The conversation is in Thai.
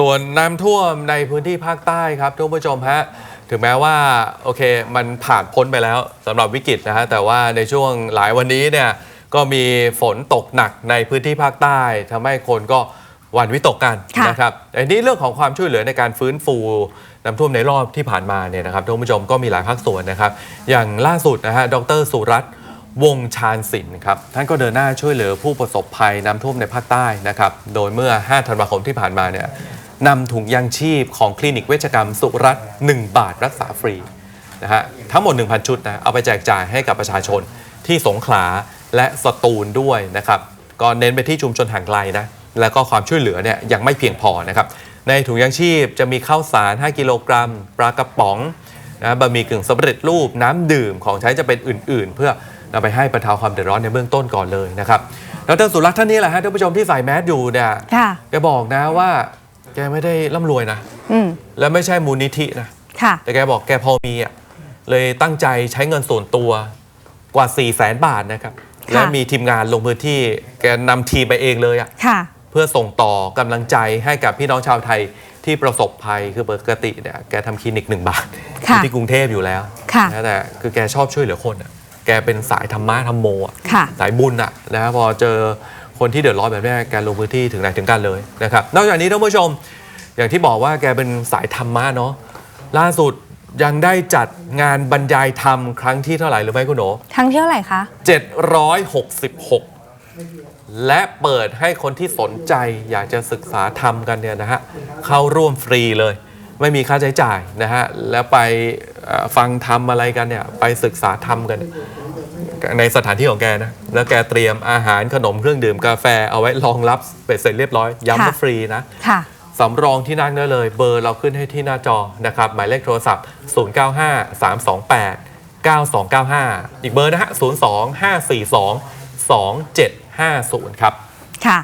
ส่วนน้ำท่วมในพื้นที่ภาคใต้ครับทุกผู้ชมฮะถึงแม้ว่าโอเคมันผ่านพ้นไปแล้วสำหรับวิกฤตนะฮะแต่ว่าในช่วงหลายวันนี้เนี่ยก็มีฝนตกหนักในพื้นที่ภาคใต้ทำให้คนก็หวั่นวิตกกันค่ะนะครับอันนี้เรื่องของความช่วยเหลือในการฟื้นฟูน้ำท่วมในรอบที่ผ่านมาเนี่ยนะครับท่านผู้ชมก็มีหลายภาคส่วนนะครับ อย่างล่าสุดนะฮะดรสุรัตน์วงศ์ชาญศิลป์ครับท่านก็เดินหน้าช่วยเหลือผู้ประสบภัยน้ำท่วมในภาคใต้นะครับ โดยเมื่อ 5 ธันวาคมที่ผ่านมาเนี่ย นำถุงยางชีพของคลินิกเวชกรรม สุรัตน์1บาทรักษาฟรีนะฮะทั้งหมด 1,000 ชุดนะเอาไปแจกจ่ายให้กับประชาชนที่สงขลาและสตูลด้วยนะครับก็เน้นไปที่ชุมชนห่างไกลนะแล้วก็ความช่วยเหลือเนี่ยยังไม่เพียงพอนะครับในถุงยางชีพจะมีข้าวสาร 5 กิโลกรัมปลากระป๋องนะบะหมี่กึ่งสำเร็จรูปน้ำดื่มของใช้จะเป็นอื่น ๆ เพื่อนำไปให้บรรเทาความเดือดร้อนในเบื้องต้นก่อนเลยนะครับดรสุรัตน์ท่านนี้แหละฮะท่านผู้ชมที่ใส่แมสอยู่เนี่ยค่ะแกบอกนะว่า แกไม่ได้ร่ำรวยนะ อืมและไม่ใช่มูลนิธินะ ค่ะ แต่แกบอกแกพอมีอะเลยตั้งใจใช้เงินส่วนตัวกว่า 4 0 0แสนบาทนะครับ ค่ะ และมีทีมงานลงพื้นที่แกนำทีมไปเองเลยอะ ค่ะ เพื่อส่งต่อกำลังใจให้กับพี่น้องชาวไทยที่ประสบภัยคือปกติเนี่ยแกทำคลินิกหนึ่งบาทค่ะอยู่ที่กรุงเทพอยู่แล้วค่ะ นะแต่คือแกชอบช่วยเหลือคนอะแกเป็นสายธรรมะธรรมโมอะค่ะ สายบุญอะนะพอเจอ คนที่เดือดร้อนแบบนี้แกลงพื้นที่ถึงไหนถึงกันเลยนะครับ นอกจากนี้ท่านผู้ชม อย่างที่บอกว่าแกเป็นสายธรรมะเนาะล่าสุดยังได้จัดงานบรรยายธรรมครั้งที่เท่าไหร่หรือไม่คุณโหนทั้งเที่ยวไหร่คะ 766 และเปิดให้คนที่สนใจอยากจะศึกษาธรรมกันเนี่ยนะฮะเข้าร่วมฟรีเลย ไม่มีค่าใช้จ่ายนะฮะแล้วไปเอ่อฟังธรรมอะไรกันเนี่ยไปศึกษาธรรมกัน ในสถานที่ของแกนะ แล้วแกเตรียมอาหารขนมเครื่องดื่มกาแฟเอาไว้รองรับเป็ดเสร็จเรียบร้อย ย้ำว่าค่ะฟรีนะค่ะสำรองที่นั่งได้เลย เบอร์เราขึ้นให้ที่หน้าจอนะครับ หมายเลขโทรศัพท์ 095 328 9295 อีกเบอร์นะฮะ 02 542 2750 ครับ ค่ะ